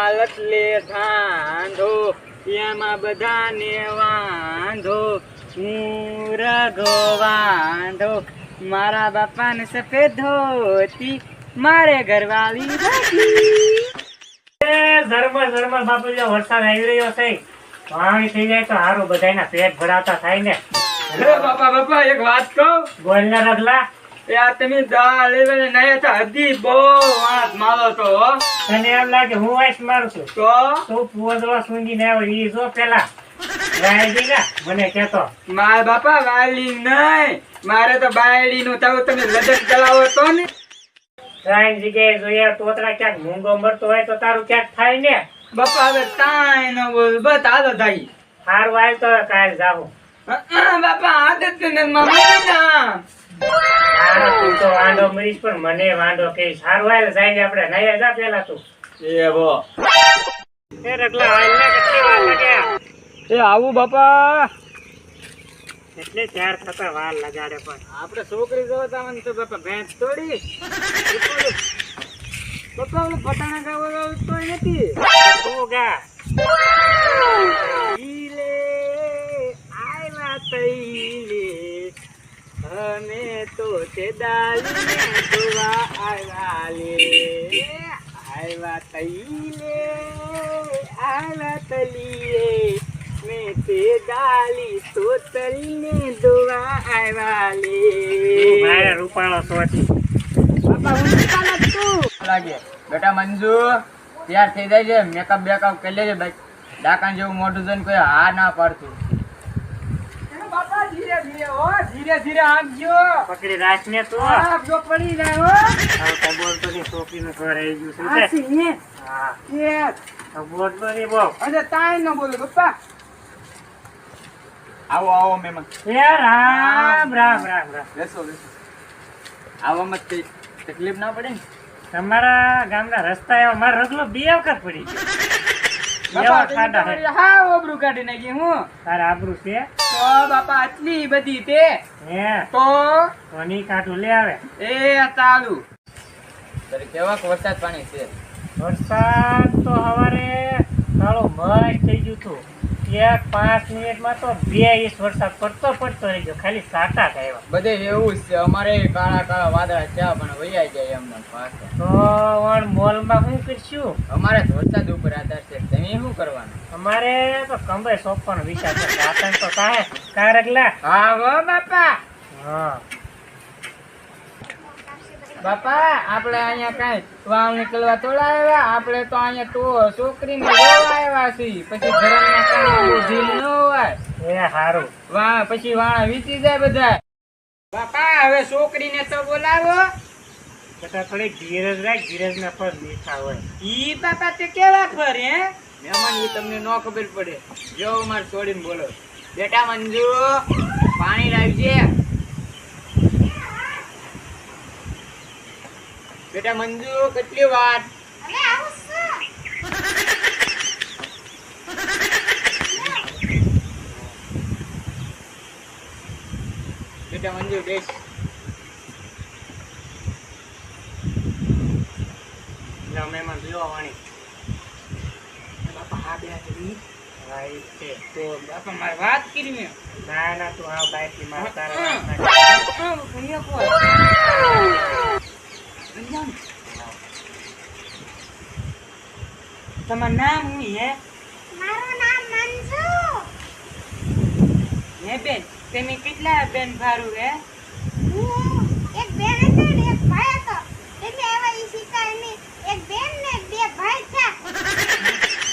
હાલત લે ધાંધો એમાં બધાને વાંધો. હું રઘો વાંધો મારા બાપાને સફેદ ધોતી મારે ઘરવાળી ધર્મ ઝરમર બાપુ જો વરસાદ આવી રહ્યો છે. પાણી થઈ જાય તો હારું બધાયના પેટ ભરાતા થાય ને. બાપા બાપા એક વાત કહું? બોલના રગલા. એ તમે દાળ લેવાને નહીં હતા હજી બહુ વાત મારો તો. તને એમ લાગે હું વાઈસ મારું છું. તો? તું પોદળો સૂંઘી ને આવે ઈ જો પેલા. રાયડી ને મને કેતો મારા બાપા વાલી નહીં. મારે તો બાયડી નું થવું તમે લડક ચલાવો તો ને. ત્રણ જગ્યાએ જોઈએ તોતરા ક્યાંક મૂંગો મરતો હોય તો તારું ક્યાંક થાય ને? બાપા હવે તાય ન બોલ. બસ આદત થઈ હારું આવ્યું તો કાલ જાવું મમ્મી તું મરીશ પણ મને જાય ને આપણે નયા જા પેલા તું. એવો એ રગલા હાલ કેટલી વાર લાગ્યા? એ આવું બાપા. એટલે ચાર થતા વાર લગાડે પણ. આપણે છોકરી જોવા જવાની તો બાપા. ભેંસ તોડી. બાપા ઓલું પટાણા ગાવા તો નથી. તું અમે તો તે દાલી જોવા આવ્યા લે આવ્યા તઈલે આવ્યા તલીએ. મેં તે દાલી તો તલીને જોવા આવ્યા લે મારા લે રૂપાળો સોટી બાપા હું નિકાલ જ છું. લાગે. બેટા મંજુ તૈયાર થઈ જાય છે. મેકઅપ બેકઅપ કરી લેજે ભાઈ. ડાકાન જેવું મોઢું જોઈને કોઈ હા ના પાડતું. ધીરે ધીરે હો ધીરે ધીરે આપજો પકડી રાખ ને તું. આપજો પડી જાય હો. હવે તો બોલતો નહીં છોકરીનું ઘર આવી ગયું છે આ સિંહે હા. કે તો બોલતો નહીં અરે તાય ન બોલો બાપા આવો આવો મહેમાન. એ રામ રામ રામ રામ. બેસો બેસો. આવવામાં કઈ તકલીફ ના પડે ને? તમારા ગામના રસ્તા એવા મારો રગલો બે વખત પડી ગયો. ઓબરું કાઢી નાખી હું. તારે આબરૂ છે? તો બાપા આટલી બધી તે? હે? તો? કોની કાઢું લે આવે? એ ચાલુ. કેવા વરસાદ પાણી છે. વરસાદ તો હવારે કાળો મસ્ત થઈ ગયું તું એક પાંચ મિનિટમાં તો બે ઇંચ વરસાદ પડતો પડતો રહી ગયો. ખાલી સાટા આવ્યા. બધે એવું જ છે. અમારે કાળા કાળા વાદળા છે પણ વૈયા જાય એમને પાછા. તો વણ મોલમાં શું કરશું? અમારે વરસાદ ઉપર આધાર છે. તમે શું કરવાનું? અમારે તો કંબે સોંપવાનો વિચાર છે. સાતન તો કાહે કારગલા. હા હો બાપા. હા. બાપા આપણે અહીંયા કાંઈ વાવ નીકળવા થોડા આવ્યા. આપણે તો અહીંયા તો છોકરીને જોવા આવ્યા છીએ. પછી ઘરના કાંઈ ન હોય. એ સારું વાહ પછી વાણા વીતી જાય બધા બાપા હવે છોકરીને તો બોલાવો. બધા થોડી ધીરજ રાખ ધીરજ ના ફર મીઠા હોય. ઈ બાપા તે કેવા ફરે હે? મહેમાન ઈ તમને ન ખબર પડે. જો મારે છોડીને બોલો. બેટા મંજુ પાણી લાવજે બેટા મંજુ કેટલી વાર? બેટા મંજુ બેસ. મહેમાન લ્યો વાણી. બાપા હા બે. છે. તો બાપા મારે વાત કરી મેં. ના ના તું આવ બાઈકથી માર તારે હા. વાત ના કર. હા, ભૈયા કોણ? ભૈયા. તમારું નામ હું હે મારું નામ મંજુ. હે બેન તમે કેટલા બેન ભારું હે? હું એક બેન હતો ને એક ભાઈ હતો. એટલે એવા ઈ નહીં. એક બેન ને બે ભાઈ છે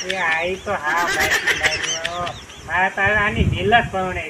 એ આઈ તો હા ભાઈ મારા તારા આની ઢીલ જ પવણે